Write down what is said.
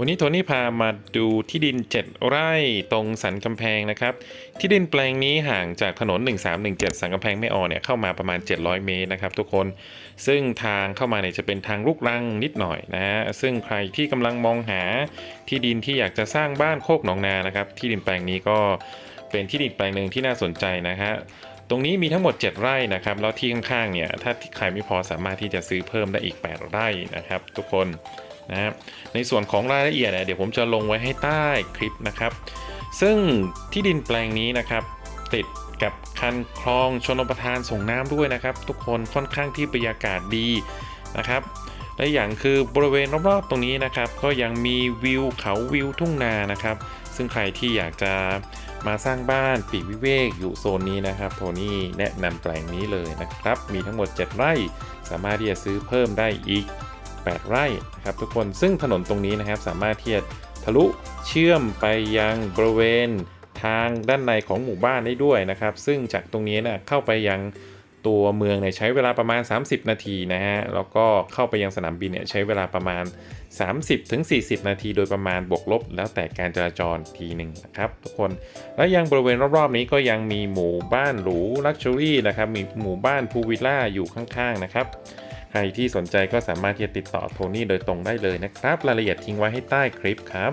วันนี้โทนี่พามาดูที่ดิน 7 ไร่ตรงสันกำแพงนะครับ ที่ดินแปลงนี้ห่างจากถนน 1317 สันกำแพงไม่ออเนี่ยเข้ามาประมาณ 700 เมตรนะครับทุกคน ซึ่งทางเข้ามาเนี่ยจะเป็นทางลูกรังนิดหน่อยนะฮะ ซึ่งใครที่กำลังมองหาที่ดินที่อยากจะสร้างบ้านโคกหนองนานะครับ ที่ดินแปลงนี้ก็เป็นที่ดินแปลงหนึ่งที่น่าสนใจนะฮะตรงนี้มีทั้งหมด 7 ไร่นะครับ แล้วที่ข้างๆเนี่ยถ้าใครไม่พอสามารถที่จะซื้อเพิ่มได้อีก 8 ไร่นะครับ ทุกคน นะครับในส่วนของรายละเอียดเนี่ยเดี๋ยวผมจะลงไว้ให้ใต้คลิปนะครับ ซึ่งที่ดินแปลงนี้นะครับ ติดกับคันคลองชนประทานส่งน้ำด้วยนะครับ ทุกคนค่อนข้างที่บรรยากาศดีนะครับและอย่างคือบริเวณรอบๆตรงนี้นะครับ ก็ยังมีวิวเขาวิวทุ่งนานะครับ ซึ่งใครที่อยากจะมาสร้างบ้านปีกวิเวกอยู่โซนนี้นะครับ โทนี่แนะนำแปลงนี้เลยนะครับ มีทั้งหมด 7 ไร่ สามารถที่จะซื้อเพิ่มได้อีก 8 ไร่นะครับทุกคนซึ่งถนนตรงนี้นะครับสามารถที่จะทะลุเชื่อมไปยังบริเวณทางด้านในของหมู่บ้านได้ด้วยนะครับ ซึ่งจากตรงนี้นะเข้าไปยังตัวเมืองเนี่ยใช้เวลาประมาณ 30 นาทีนะฮะแล้วก็เข้าไปยังสนามบินเนี่ยใช้เวลาประมาณ 30-40ถึงนาที โดยประมาณบวกลบ แล้วแต่การจราจรทีหนึ่งนะครับทุกคนและยังบริเวณรอบๆนี้ก็ยังมีหมู่บ้านหรูลักชัวรี่นะครับมีหมู่บ้านพูลวิลล่าอยู่ข้างๆนะครับ ใครที่สนใจก็สามารถที่จะติดต่อโทนี่โดยตรงได้เลยนะครับ รายละเอียดทิ้งไว้ให้ใต้คลิปครับ